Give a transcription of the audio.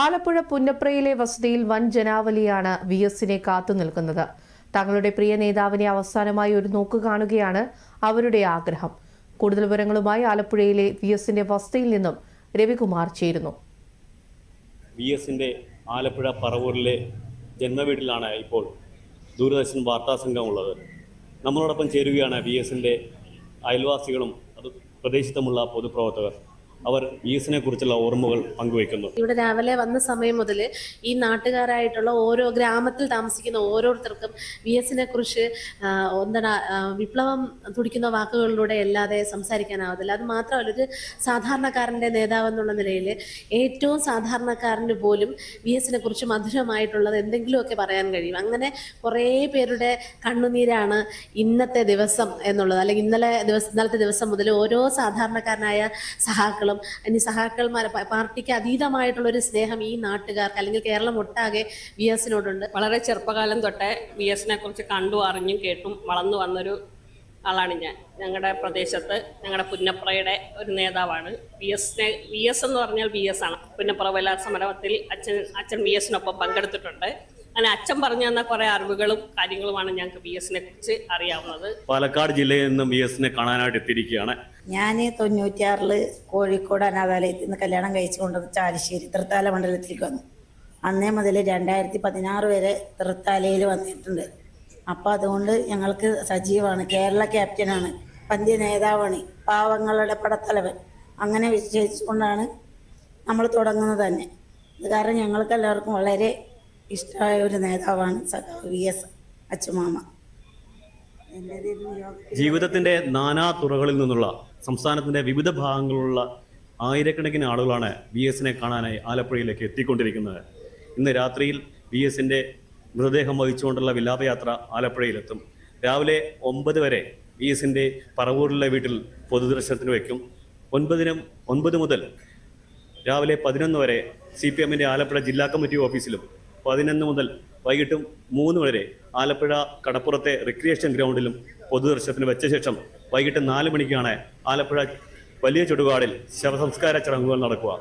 ആലപ്പുഴ പുന്നപ്രയിലെ വസതിയിൽ വൻ ജനാവലിയാണ് വി എസിനെ കാത്തു നിൽക്കുന്നത്. തങ്ങളുടെ പ്രിയ നേതാവിനെ അവസാനമായി ഒരു നോക്ക് കാണുകയാണ് അവരുടെ ആഗ്രഹം. കൂടുതൽ വിവരങ്ങളുമായി ആലപ്പുഴയിലെ വി എസിന്റെ വസതിയിൽ നിന്നും രവികുമാർ ചേരുന്നു. വി എസിന്റെ ആലപ്പുഴ പറവൂരിലെ ജന്മവീട്ടിലാണ് ഇപ്പോൾ ദൂരദർശൻ വാർത്താ സംഘം ഉള്ളത്. നമ്മളോടൊപ്പം ചേരുകയാണ് വി എസിന്റെ അയൽവാസികളും അത് പ്രദേശത്തുമുള്ള പൊതുപ്രവർത്തകർ. അവർ ഈസിനെ കുറിച്ചുള്ള ഓർമ്മകൾ പങ്കുവയ്ക്കുന്നു. ഇവിടെ രാവിലെ വന്ന സമയം മുതൽ ഈ നാട്ടുകാരായിട്ടുള്ള ഓരോ ഗ്രാമത്തിൽ താമസിക്കുന്ന ഓരോരുത്തർക്കും വി എസിനെ കുറിച്ച് എന്താണ് വിപ്ലവം തുടിക്കുന്ന വാക്കുകളിലൂടെ അല്ലാതെ സംസാരിക്കാനാവത്തില്ല. അത് മാത്രമല്ല ഒരു സാധാരണക്കാരന്റെ നേതാവ് എന്നുള്ള നിലയിൽ ഏറ്റവും സാധാരണക്കാരന് പോലും വി എസിനെ കുറിച്ച് മധുരമായിട്ടുള്ളത് എന്തെങ്കിലുമൊക്കെ പറയാൻ കഴിയും. അങ്ങനെ കുറേ പേരുടെ കണ്ണുനീരാണ് ഇന്നത്തെ ദിവസം എന്നുള്ളത്. അല്ലെങ്കിൽ ഇന്നലെ ദിവസം ഇന്നലത്തെ ദിവസം മുതൽ ഓരോ സാധാരണക്കാരനായ സഹാക്കളും ഇനി സഹാക്കൾമാർ പാർട്ടിക്ക് അതീതമായിട്ടുള്ള ഒരു സ്നേഹം ഈ നാട്ടുകാർക്ക് അല്ലെങ്കിൽ കേരളം ഒട്ടാകെ വി എസിനോടുണ്ട് വളരെ ചെറുപ്പകാലം തൊട്ടേ വി എസിനെ കുറിച്ച് കണ്ടു അറിഞ്ഞും കേട്ടും വളർന്നു വന്നൊരു ആളാണ് ഞാൻ. ഞങ്ങളുടെ പ്രദേശത്ത് ഞങ്ങളുടെ പുന്നപ്രയുടെ ഒരു നേതാവാണ്. വി എസിനെ വി എസ് എന്ന് പറഞ്ഞാൽ വി എസ് ആണ്. പുന്നപ്ര വല സമരത്തിൽ അച്ഛൻ അച്ഛൻ വി എസിനൊപ്പം പങ്കെടുത്തിട്ടുണ്ട്. അങ്ങനെ അച്ഛൻ പറഞ്ഞു തന്ന കുറേ അറിവുകളും കാര്യങ്ങളുമാണ് ഞങ്ങൾക്ക് ബി എസിനെ കുറിച്ച് അറിയാവുന്നത്. പാലക്കാട് ജില്ലയിൽ നിന്നും ബി എസിനെ കാണാനായിട്ട് എത്തിയിരിക്കുകയാണ്. ഞാൻ തൊണ്ണൂറ്റിയാറിൽ കോഴിക്കോട് അനാഥാലയത്തിൽ നിന്ന് കല്യാണം കഴിച്ചു കൊണ്ടത് ചാലിശ്ശേരി തൃത്താല മണ്ഡലത്തിലേക്ക് വന്നു. അന്നേ മുതൽ രണ്ടായിരത്തി പതിനാറ് വരെ തൃത്താലയിൽ വന്നിട്ടുണ്ട്. അപ്പോൾ അതുകൊണ്ട് ഞങ്ങൾക്ക് സജീവമാണ് കേരള ക്യാപ്റ്റനാണ് പന്ത്യ നേതാവാണ് പാവങ്ങളുടെ പടത്തലവൻ. അങ്ങനെ വിശ്വസിച്ചുകൊണ്ടാണ് നമ്മൾ തുടങ്ങുന്നത് തന്നെ. ഇത് കാരണം ഞങ്ങൾക്ക് എല്ലാവർക്കും വളരെ ഇഷ്ടമായ ഒരു നേതാവാണ് സഖാവ് വി എസ് അച്ചുമാമ ജീവിതത്തിന്റെ നാനാ തുറകളിൽ നിന്നുള്ള സംസ്ഥാനത്തിന്റെ വിവിധ ഭാഗങ്ങളിലുള്ള ആയിരക്കണക്കിന് ആളുകളാണ് വി എസിനെ കാണാനായി ആലപ്പുഴയിലേക്ക് എത്തിക്കൊണ്ടിരിക്കുന്നത്. ഇന്ന് രാത്രിയിൽ വി എസിന്റെ മൃതദേഹം വഹിച്ചുകൊണ്ടുള്ള വിലാപയാത്ര ആലപ്പുഴയിലെത്തും. രാവിലെ ഒമ്പത് വരെ വി എസിന്റെ പറവൂരിലെ വീട്ടിൽ പൊതുദർശനത്തിന് വയ്ക്കും. ഒൻപതിനും ഒൻപത് മുതൽ രാവിലെ പതിനൊന്ന് വരെ സി പി എമ്മിന്റെ ആലപ്പുഴ ജില്ലാ കമ്മിറ്റി ഓഫീസിലും പതിനൊന്ന് മുതൽ വൈകിട്ടും മൂന്ന് വരെ ആലപ്പുഴ കടപ്പുറത്തെ റിക്രിയേഷൻ ഗ്രൗണ്ടിലും പൊതുദർശനത്തിന് വെച്ച ശേഷം വൈകിട്ട് നാല് മണിക്കാണ് ആലപ്പുഴ വലിയ ചുടുകാടിൽ ശവസംസ്കാര ചടങ്ങുകൾ നടക്കുക.